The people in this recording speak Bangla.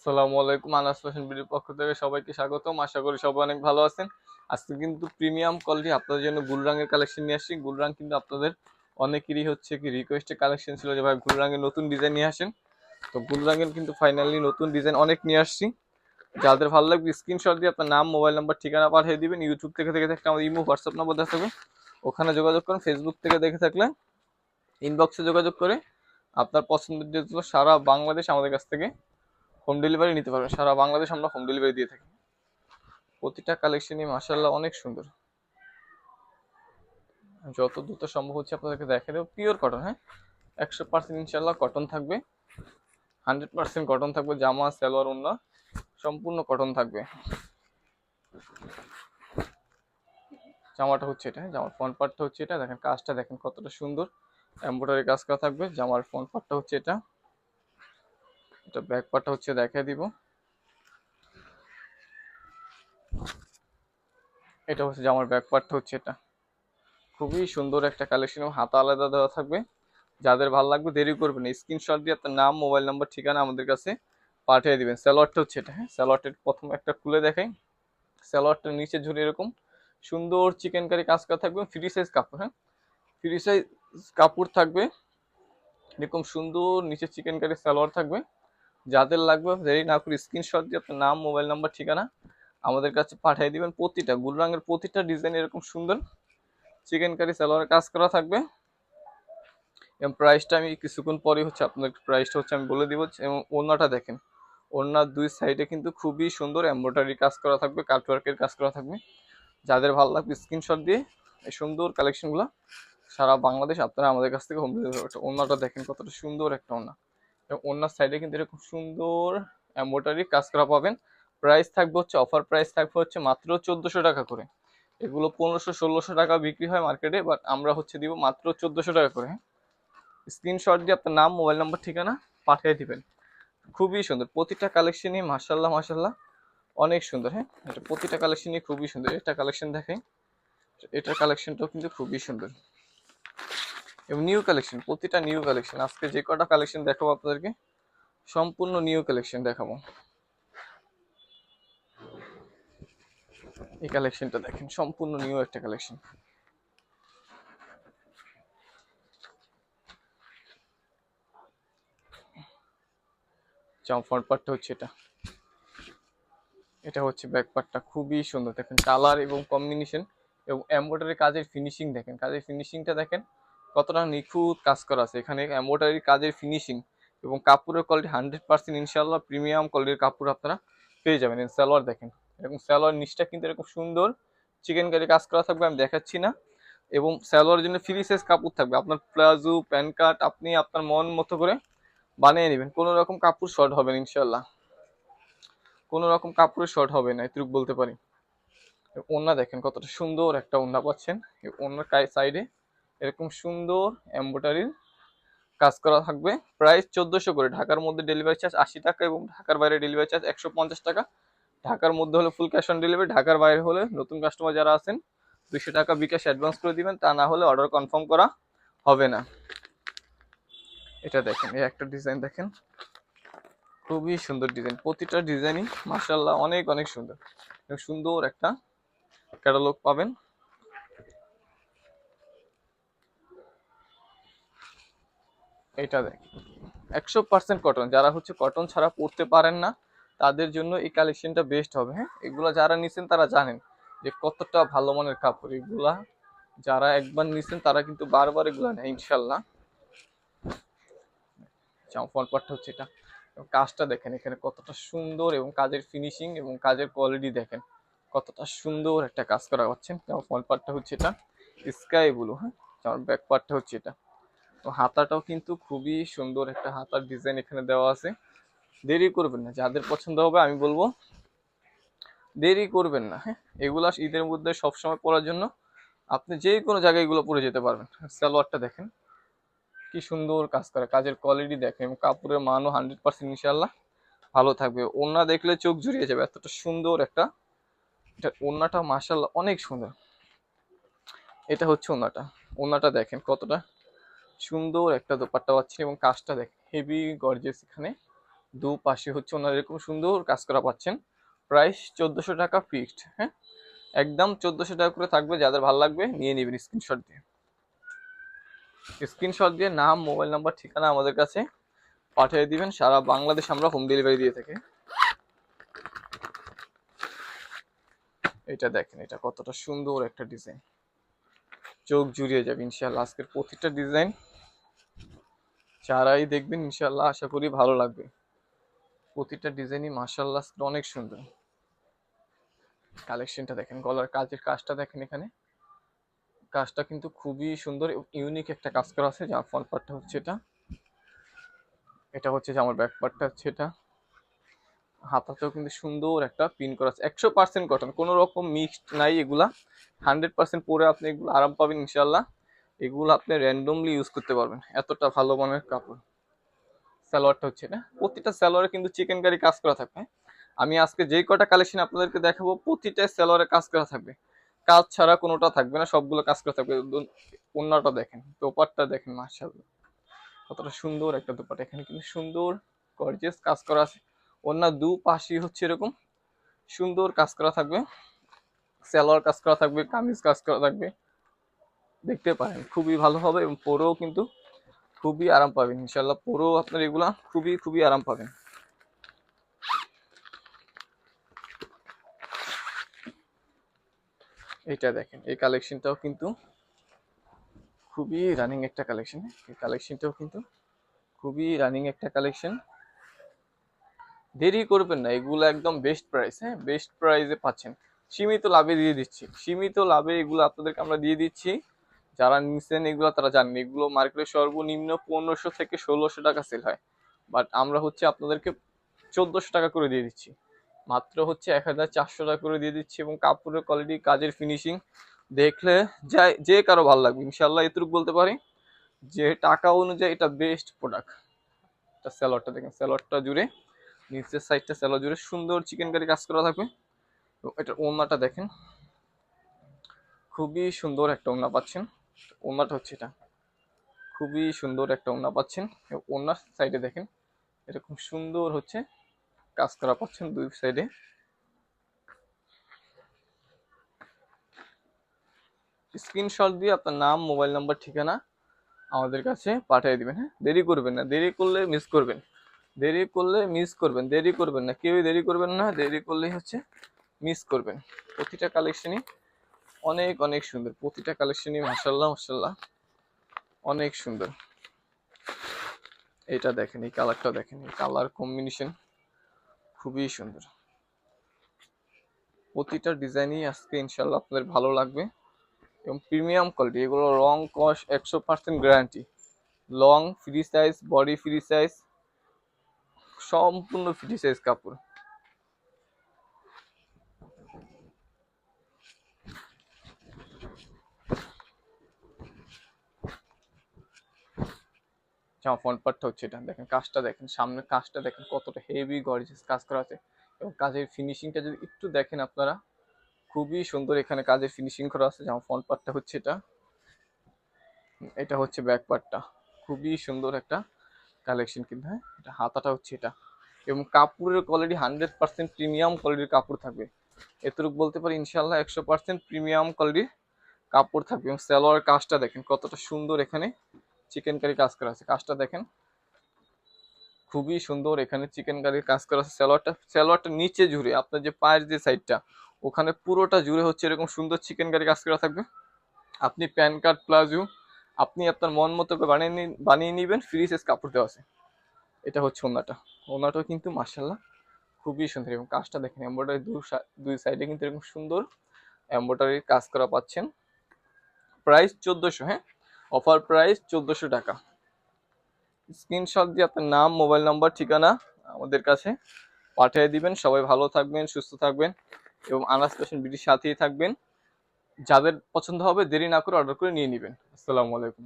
আসসালামু আলাইকুম, আনাস ফ্যাশন বিডির পক্ষ থেকে সবাইকে স্বাগতম। আশা করি সবাই অনেক ভালো আছেন। আজকে কিন্তু প্রিমিয়াম কোয়ালিটি আপনাদের জন্য গুল রঙের কালেকশন নিয়ে আসছি। গুল রং কিন্তু আপনাদের অনেকেরই হচ্ছে কি রিকোয়েস্টের কালেকশন ছিল যে, ভাই গুল রঙের নতুন ডিজাইন নিয়ে আসেন। তো গুল রঙের কিন্তু ফাইনালি নতুন ডিজাইন অনেক নিয়ে আসছি। যাদের ভালো লাগবে স্ক্রিনশট দিয়ে আপনার নাম মোবাইল নাম্বার ঠিকানা পাঠিয়ে দিবেন। ইউটিউব থেকে দেখে থাকলে আমাদের ইমো হোয়াটসঅ্যাপ নাম্বার দেখা থাকবে। ওখানে যোগাযোগ করুন ফেসবুক থেকে দেখে থাকলে ইনবক্সে যোগাযোগ করে আপনার পছন্দের সারা বাংলাদেশ আমাদের কাছ থেকে হোম ডেলিভারি নিতে পারবেন। সারা বাংলাদেশ আমরা হোম ডেলিভারি দিয়ে থাকি। প্রতিটা কালেকশনই মাসাল্লাহ অনেক সুন্দর। যত দ্রুত সম্ভব হচ্ছে আপনাদেরকে দেখে দেবো। পিওর কটন হ্যাঁ? একশো পার্সেন্ট ইনশাল্লাহ কটন থাকবে। হান্ড্রেড পার্সেন্ট কটন থাকবে, জামা, সালোয়ার ওন্না সম্পূর্ণ কটন থাকবে। জামাটা হচ্ছে এটা হ্যাঁ? জামার ফ্রন্ট পার্টটা হচ্ছে এটা। দেখেন, কাজটা দেখেন কতটা সুন্দর। এমব্রয়ডারি কাজ করা থাকবে। জামার ফ্রন্ট পার্টটা হচ্ছে এটা। এটা ব্যাক পার্টটা হচ্ছে দেখাই দিব। এটা হচ্ছে জামার ব্যাক পার্টটা হচ্ছে এটা। খুবই সুন্দর একটা কালেকশন হাতা আলাদা দেওয়া থাকবে। যাদের ভালো লাগবে দেরি করবেন স্ক্রিনশট দিয়ে আপনার নাম মোবাইল নাম্বার ঠিকানা আমাদের কাছে পাঠিয়ে দিবেন। স্যালোয়ারটা হচ্ছে এটা হ্যাঁ? স্যালোয়ারটা প্রথম একটা খুলে দেখাই। স্যালোয়ারটার নিচে ঝুড়ে এরকম। সুন্দর চিকেন কারি কাজ করা থাকবে ফ্রি সাইজ কাপড় হ্যাঁ? ফ্রি সাইজ কাপড় থাকবে। এরকম সুন্দর নিচে চিকেন কারি সালোয়ার থাকবে। যাদের লাগবে, দেরি না করে স্ক্রিনশট দিয়ে আপনার নাম মোবাইল নাম্বার ঠিকানা আমাদের কাছে পাঠিয়ে দিবেন। প্রতিটা গুল রঙের প্রতিটা ডিজাইন এরকম সুন্দর। চিকেন কারি সালোয়ার কাজ করা থাকবে। এবং প্রাইসটা আমি কিছুক্ষণ পরে হচ্ছে আপনাদের প্রাইসটা হচ্ছে আমি বলে দিব এবং ওড়নাটা দেখেন। ওড়নার দুই সাইডে কিন্তু খুবই সুন্দর এমব্রয়ডারি কাজ করা থাকবে কাটওয়ার্কের কাজ করা থাকবে। যাদের ভালো লাগবে স্ক্রিনশট দিয়ে এই সুন্দর কালেকশনগুলো সারা বাংলাদেশ আপনারা আমাদের কাছ থেকে হোম ডেলিভারি ওড়নাটা দেখেন কতটা সুন্দর একটা ওড়না। এবং অন্যার সাইডে কিন্তু এরকম সুন্দর এম্বোটারি কাজ করা পাবেন। প্রাইস থাকবে হচ্ছে অফার প্রাইস থাকবে হচ্ছে মাত্র চোদ্দোশো টাকা করে। এগুলো পনেরোশো, ষোলোশো টাকা বিক্রি হয় মার্কেটে বাট আমরা হচ্ছে দিব মাত্র চোদ্দোশো টাকা করে। স্ক্রিনশট দিয়ে আপনার নাম মোবাইল নাম্বার ঠিকানা পাঠিয়ে দিবেন। খুবই সুন্দর। প্রতিটা কালেকশনই মার্শাল্লাহ মার্শাল্লাহ অনেক সুন্দর হ্যাঁ? এটা প্রতিটা কালেকশনই খুবই সুন্দর। এটা কালেকশন দেখাই, এটার কালেকশনটাও কিন্তু খুবই সুন্দর। এবং নিউ কালেকশন প্রতিটা নিউ কালেকশন আজকে যে কটা কালেকশন দেখাবো আপনাদেরকে, সম্পূর্ণ নিউ কালেকশন দেখাবো। এই কালেকশনটা দেখেন, সম্পূর্ণ নিউ একটা কালেকশন ফ্রন্ট পার্টটা হচ্ছে এটা। এটা হচ্ছে ব্যাক পার্টটা খুবই সুন্দর। দেখেন কালার এবং কম্বিনেশন এবং এমব্রয়ডারি কাজের ফিনিশিং দেখেন। কাজের ফিনিশিংটা দেখেন কতটা নিখুঁত কাজ করা আছে। এখানে এমব্রয়ডারি কাজের ফিনিশিং এবং কাপড়ের কোয়ালিটি হান্ড্রেড পার্সেন্ট ইনশাল্লাহ প্রিমিয়াম কোয়ালিটির কাপড় আপনারা পেয়ে যাবেন স্যালোয়ার দেখেন। এরকম স্যালোয়ার নিচটা কিন্তু এরকম সুন্দর। চিকেন কারি কাজ করা থাকবে আমি দেখাচ্ছি না। এবং স্যালোয়ারের জন্য ফ্রি সাইজ কাপড় থাকবে। আপনার প্লাজো, প্যান কার্ড আপনি আপনার মন মতো করে বানিয়ে নেবেন। কোনো রকম কাপড় শর্ট হবে না ইনশাল্লাহ কোনো রকম কাপড়ের শর্ট হবে না এটুকু বলতে পারি। ওনা দেখেন কতটা সুন্দর একটা ওনা পাচ্ছেন। ওনার সাইডে এরকম সুন্দর এম্ব্রয়ডারির কাজ করা থাকবে। প্রাইস চোদ্দোশো করে। ঢাকার মধ্যে ডেলিভারি চার্জ আশি টাকা এবং ঢাকার বাইরে ডেলিভারি চার্জ একশো পঞ্চাশ টাকা। ঢাকার মধ্যে হলে ফুল ক্যাশ অন ডেলিভারি ঢাকার বাইরে হলে নতুন কাস্টমার যারা আছেন দুশো টাকা বিকাশ অ্যাডভান্স করে দিবেন, তা না হলে অর্ডার কনফার্ম করা হবে না। এটা দেখেন, এই একটা ডিজাইন দেখেন। খুবই সুন্দর ডিজাইন প্রতিটা ডিজাইনই মার্শাল্লাহ অনেক অনেক সুন্দর। সুন্দর একটা ক্যাটালগ পাবেন। এটা দেখ। একশো পার্সেন্ট কটন যারা হচ্ছে কটন ছাড়া পড়তে পারেন না, তাদের জন্য এই কালেকশনটা বেস্ট হবে হ্যাঁ? এগুলো যারা নিছেন তারা জানেন যে কতটা ভালো মানের কাপড়। এগুলা যারা একবার নিছেন তারা কিন্তু বারবার এগুলো নেয়, ইনশাল্লাহ। ফল হচ্ছে এটা। কাজটা দেখেন, এখানে কতটা সুন্দর এবং কাজের ফিনিশিং এবং কাজের কোয়ালিটি দেখেন। কতটা সুন্দর একটা কাজ করা পাচ্ছেন ফল পাটটা হচ্ছে এটা। স্কাই ব্লু হ্যাঁ? ব্যাক পার্টটা হচ্ছে এটা। তো হাতাটাও কিন্তু খুবই সুন্দর একটা হাতার ডিজাইন এখানে দেওয়া আছে। দেরি করবেন না, যাদের পছন্দ হবে আমি বলব, দেরি করবেন না হ্যাঁ? এগুলা ঈদের মধ্যে সবসময় পরার জন্য আপনি যে কোনো জায়গায় এগুলো পরে যেতে পারবেন। সালোয়ারটা দেখেন, কি সুন্দর কাজ করে, কাজের কোয়ালিটি দেখেন এবং কাপড়ের মানও হান্ড্রেড পার্সেন্ট ইনশাল্লাহ ভালো থাকবে। ওনা দেখলে চোখ জুড়িয়ে যাবে, এতটা সুন্দর একটা, এটা ওনাটা মাসাল্লাহ অনেক সুন্দর। এটা হচ্ছে ওনাটা ওনাটা দেখেন কতটা সুন্দর একটা দোপাট্টা পাচ্ছেন এবং কাজটা দেখেন হেভি গর্জেস এখানে। দু পাশে হচ্ছে ওনার এরকম সুন্দর কাজ করা পাচ্ছেন। প্রাইস চোদ্দোশো টাকা ফিক্সড হ্যাঁ? একদম চোদ্দোশো টাকা করে থাকবে, যাদের ভালো লাগবে নিয়ে নেবেন স্ক্রিনশট দিয়ে। স্ক্রিনশট দিয়ে নাম মোবাইল নাম্বার ঠিকানা আমাদের কাছে পাঠিয়ে দিবেন, সারা বাংলাদেশ আমরা হোম ডেলিভারি দিয়ে থাকি। এটা দেখেন, এটা কতটা সুন্দর একটা ডিজাইন চোখ জুড়িয়ে যাবে ইনশাল্লাহ আজকের প্রতিটা ডিজাইন যারাই দেখবেন ইনশাল্লাহ আশা করি ভালো লাগবে। প্রতিটা ডিজাইনই মার্শাল্লাহ অনেক সুন্দর। কালেকশনটা দেখেন, গলার কাজের কাজটা দেখেন এখানে। কাজটা কিন্তু খুবই সুন্দর ইউনিক একটা কাজ করা আছে, যার ফ্রন্ট পার্টটা হচ্ছে এটা। এটা হচ্ছে যে আমার ব্যাক পার্টটা হচ্ছে এটা। হাতাতেও কিন্তু সুন্দর একটা পিন করা আছে। একশো পার্সেন্ট কটন কোনো রকম মিক্সড নাই এগুলা। হান্ড্রেড পার্সেন্ট পরে আপনি এগুলো আরাম পাবেন ইনশাল্লাহ এগুলো আপনি র্যান্ডমলি ইউজ করতে পারবেন। এতটা ভালো মানের কাপড়। সালোয়ারটা হচ্ছে এটা প্রতিটা স্যালোয়ারে কিন্তু চিকেন কারি কাজ করা থাকবে। আমি আজকে যেই কটা কালেকশন আপনাদেরকে দেখাবো, প্রতিটা সালোয়ারে কাজ করা থাকবে। কাজ ছাড়া কোনোটা থাকবে না, সবগুলো কাজ করা থাকবে। অন্যটা দেখেন দোপারটা দেখেন মার্শাল্লাহ কতটা সুন্দর একটা দোপাটা এখানে কিন্তু সুন্দর গর্জিয়াস কাজ করা আছে। অন্য দু পাশে হচ্ছে এরকম। সুন্দর কাজ করা থাকবে। সালোয়ার কাজ করা থাকবে, কামিজ কাজ করা থাকবে। দেখতে পারেন। খুবই ভালো হবে এবং পরেও কিন্তু খুবই আরাম পাবেন। ইনশাল্লাহ পরেও আপনার এগুলা খুবই খুবই আরাম পাবেন। এটা দেখেন, এই কালেকশনটাও কিন্তু খুবই রানিং একটা কালেকশন। এই কালেকশনটাও কিন্তু খুবই রানিং একটা কালেকশন। দেরি করবেন না, এগুলো একদম বেস্ট প্রাইস হ্যাঁ? বেস্ট প্রাইসে পাচ্ছেন। সীমিত লাভে দিয়ে দিচ্ছি। সীমিত লাভে এগুলো আপনাদেরকে আমরা দিয়ে দিচ্ছি। যারা নিচ্ছেন এগুলো তারা জানেন। এগুলো মার্কেটে সর্বনিম্ন পনেরোশো থেকে ষোলোশো টাকা সেল হয়। বাট আমরা হচ্ছে আপনাদেরকে চোদ্দোশো টাকা করে দিয়ে দিচ্ছি। মাত্র হচ্ছে এক হাজার চারশো টাকা করে দিয়ে দিচ্ছি এবং কাপড়ের কোয়ালিটি কাজের ফিনিশিং দেখলে যাই যে কারও ভালো লাগবে ইনশাল্লাহ এতটুকু বলতে পারি যে টাকা অনুযায়ী এটা বেস্ট প্রোডাক্ট এটা দেখেন স্যালোয়ারটা জুড়ে, নিচের সাইডটা স্যালোয়ার জুড়ে সুন্দর চিকেন কারি কাজ করা থাকবে। এবং এটার ওনাটা দেখেন, খুবই সুন্দর একটা ওনা পাচ্ছেন। ওনাটা হচ্ছে এটা। খুবই সুন্দর একটা ওনা পাচ্ছেন। ওনার সাইডে দেখেন, এরকম সুন্দর হচ্ছে কাজ করা পাচ্ছেন দুই সাইডে স্ক্রিনশট দিয়ে আপনার নাম মোবাইল নাম্বার ঠিকানা আমাদের কাছে পাঠিয়ে দিবেন হ্যাঁ? দেরি করবেন না, দেরি করলে মিস করবেন। দেরি করলে মিস করবেন, দেরি করবেন না, কেউই দেরি করবেন না, দেরি করলেই হচ্ছে মিস করবেন। প্রতিটা কালেকশনই অনেক অনেক সুন্দর। প্রতিটা কালেকশনই মাসাল্লাহ মাসাল্লাহ অনেক সুন্দর। এটা দেখেন, এই কালারটা দেখেন, এই কালার কম্বিনেশন খুবই সুন্দর। প্রতিটা ডিজাইনই আজকে ইনশাল্লাহ আপনাদের ভালো লাগবে। এবং প্রিমিয়াম কোয়ালিটি এগুলো রং কস একশো percent guarantee long free size body free size সম্পূর্ণ ফ্রি সাইজ কাপড়। জামা ফ্রন্ট পার্টটা হচ্ছে এটা। দেখেন কাজটা দেখেন, সামনের কাজটা দেখেন কতটা হেভি গর্জিয়াস কাজ করা আছে। এবং কাজের ফিনিশিংটা যদি একটু দেখেন আপনারা, খুবই সুন্দর এখানে কাজের ফিনিশিং করা আছে জামা ফ্রন্ট পার্টটা হচ্ছে এটা। এটা হচ্ছে ব্যাক পার্টটা খুবই সুন্দর একটা কালেকশন কিন্তু হ্যাঁ? এটা হাতাটা হচ্ছে এটা। এবং কাপড়ের কোয়ালিটি হান্ড্রেড পার্সেন্ট প্রিমিয়াম কোয়ালিটির কাপড় থাকবে। এতটুকু বলতে পারি ইনশাল্লাহ একশো পার্সেন্ট প্রিমিয়াম কোয়ালিটির কাপড় থাকবে। এবং সালোয়ার কাজটা দেখেন কতটা সুন্দর এখানে। চিকেন কারি কাজ করা আছে। কাজটা দেখেন। খুবই সুন্দর এখানে চিকেন কারির কাজ করা আছে। সালোয়ারটা সালোয়ারটা নিচে জুড়ে আপনার যে পায়ের যে সাইডটা ওখানে পুরোটা জুড়ে হচ্ছে এরকম সুন্দর চিকেন কারি কাজ করা থাকবে। আপনি প্যান কার্ড প্লাজো আপনি আপনার মন মতো বানিয়ে বানিয়ে নেবেন ফ্রি সাইজ কাপড় দেওয়া আছে। এটা হচ্ছে ওনাটা। ওনাটাও কিন্তু মার্শাল্লাহ খুবই সুন্দর। এবং কাজটা দেখেন এম্ব্রয়ডারি দু দুই সাইডে কিন্তু এরকম সুন্দর এম্ব্রয়ডারির কাজ করা পাচ্ছেন। প্রাইস চোদ্দোশো হ্যাঁ? অফার প্রাইস চোদ্দোশো টাকা। স্ক্রিনশট দিয়ে আপনার নাম, মোবাইল নাম্বার, ঠিকানা আমাদের কাছে পাঠিয়ে দিবেন। সবাই ভালো থাকবেন, সুস্থ থাকবেন এবং আনাস ফ্যাশন বিটির সাথেই থাকবেন। যাদের পছন্দ হবে দেরি না করে অর্ডার করে নিয়ে নেবেন। আসসালামু আলাইকুম।